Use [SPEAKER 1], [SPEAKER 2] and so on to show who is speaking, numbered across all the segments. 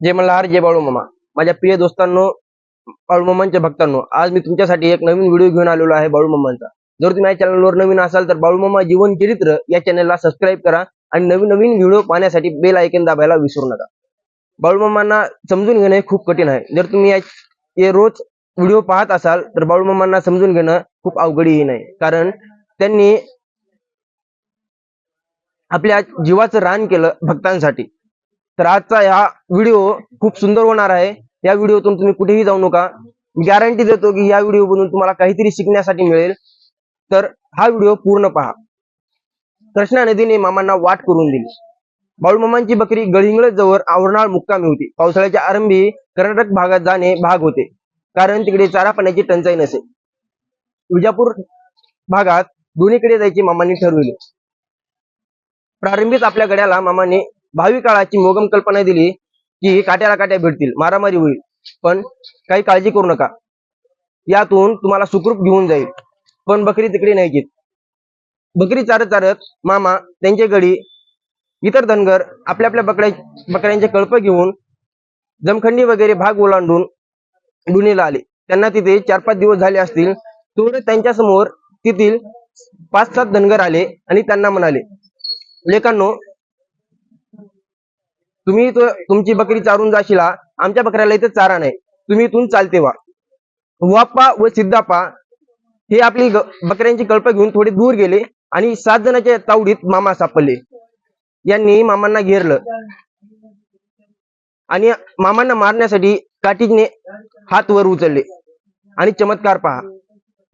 [SPEAKER 1] जय मल्हार जय बाळू मामा. माझ्या प्रिय दोस्तांनो बाळू मामांच्या भक्तांनो आज मी तुमच्यासाठी एक नवीन व्हिडिओ घेऊन आलेलो आहे बाळू मामांचा. जर तुम्ही या चॅनलवर नवीन असाल तर बाळू मामा जीवन चरित्र या चॅनलला सबस्क्राईब करा आणि नवीन नवीन व्हिडिओ पाहण्यासाठी बेल आयकन दाबायला विसरू नका. बाळू मामांना समजून घेणं हे खूप कठीण आहे. जर तुम्ही या रोज व्हिडिओ पाहत असाल तर बाळू मामांना समजून घेणं खूप अवघडही नाही. कारण त्यांनी आपल्या जीवाचं रान केलं भक्तांसाठी. तर आजचा हा व्हिडिओ खूप सुंदर होणार आहे. या व्हिडिओतून तुम्ही कुठेही जाऊ नका. गॅरंटी देतो की या व्हिडिओ मधून तुम्हाला काहीतरी शिकण्यासाठी मिळेल. तर हा व्हिडिओ पूर्ण पहा. कृष्णा नदीने मामांना वाट करून दिली. बाळूमामांची बकरी गळिंगळ जवळ आवरणाळ मुक्कामी होती. पावसाळ्याच्या आरंभी कर्नाटक भागात जाणे भाग होते. कारण तिकडे चारा पाण्याची टंचाई नसे. विजापूर भागात दोन्हीकडे जायचे मामांनी ठरविले. प्रारंभीच आपल्या गड्याला मामाने भावी काळाची मोगम कल्पना दिली की काट्याला काट्या भेटतील मारामारी होईल. पण काही काळजी करू नका. यातून तुम्हाला सुखरूप घेऊन जाईल. पण बकरी तिकडे नाही घेत. बकरी चारत चारत मामा त्यांच्या गडी इतर धनगर आपल्या आपल्या बकड्या बकऱ्यांचे कळप घेऊन जमखंडी वगैरे भाग ओलांडून डुनीला आले. त्यांना तिथे चार पाच दिवस झाले असतील तेवढे त्यांच्यासमोर तेथील पाच सात धनगर आले आणि त्यांना म्हणाले लेखांनो तुम्ही तुमची बकरी चारून जाशीला आमच्या बकऱ्याला इथे चारा नाही. तुम्ही इथून चालते वा. वाप्पा व सिद्धाप्पा हे आपली बकऱ्यांची कल्प घेऊन थोडे दूर गेले आणि सात जणांच्या तावडीत मामा सापडले. यांनी मामांना घेरलं. आणि मामांना मारण्यासाठी काठीने हात वर उचलले. आणि चमत्कार पहा.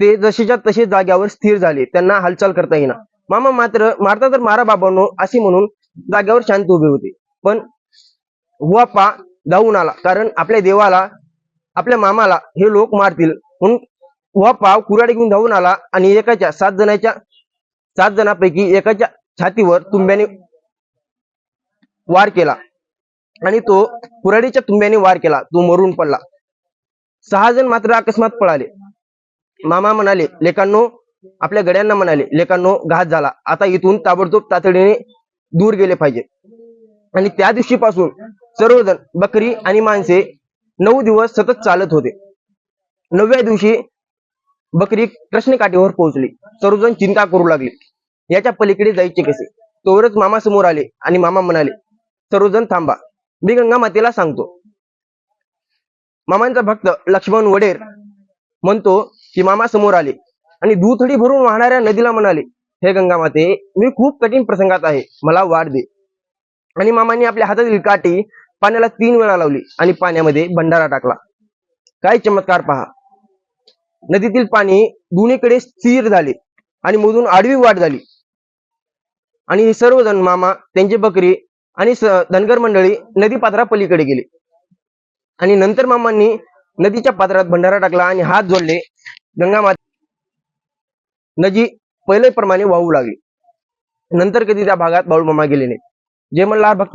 [SPEAKER 1] ते जसेच्या तसे जाग्यावर स्थिर झाले. त्यांना हालचाल करता येईना. मामा मात्र मारता तर मारा बाबांनो असे म्हणून जाग्यावर शांत उभे होते. पण हुआप्पा धावून आला. कारण आपल्या देवाला आपल्या मामाला हे लोक मारतील. म्हणून हुआप्पा कुऱ्हाडी घेऊन धावून आला आणि एकाच्या सात जणांच्या सात जणांपैकी एकाच्या छातीवर तुंब्याने वार केला. आणि तो कुऱ्हाडीच्या तुंब्याने वार केला. तो मरून पडला. सहा जण मात्र अकस्मात पळाले. मामा म्हणाले लेकांनो आपल्या गड्यांना म्हणाले लेकांनो घात झाला. आता इथून ताबडतोब तातडीने दूर गेले पाहिजे. आणि त्या दिवशीपासून सर्वजण बकरी आणि माणसे नऊ दिवस सतत चालत होते. नवव्या दिवशी बकरी कृष्णकाठीवर पोहोचली. सर्वजण चिंता करू लागले. याच्या पलीकडे जायचे कसे? तोवरच मामा समोर आले आणि मामा म्हणाले सर्वजण थांबा. मी गंगा मातेला सांगतो. मामांचा भक्त लक्ष्मण वडेर म्हणतो की मामा समोर आले आणि दुथडी भरून वाहणाऱ्या नदीला म्हणाले हे गंगा माते मी खूप कठीण प्रसंगात आहे. मला वाढ दे आणि मामांनी आपल्या हातातील काठी पाण्याला तीन वेळा लावली आणि पाण्यामध्ये भंडारा टाकला. काय चमत्कार पहा. नदीतील पाणी दोन्हीकडे स्थिर झाले आणि मधून आडवी वाट झाली. आणि हे सर्वजण मामा त्यांची बकरी आणि धनगर मंडळी नदी पात्रापलीकडे गेले. आणि नंतर मामांनी नदीच्या पात्रात भंडारा टाकला आणि हात जोडले. गंगा माता नदी पहिल्याप्रमाणे वाहू लागली. नंतर कधी त्या भागात बाळू मामा गेले नाही जय मल्हार भक्त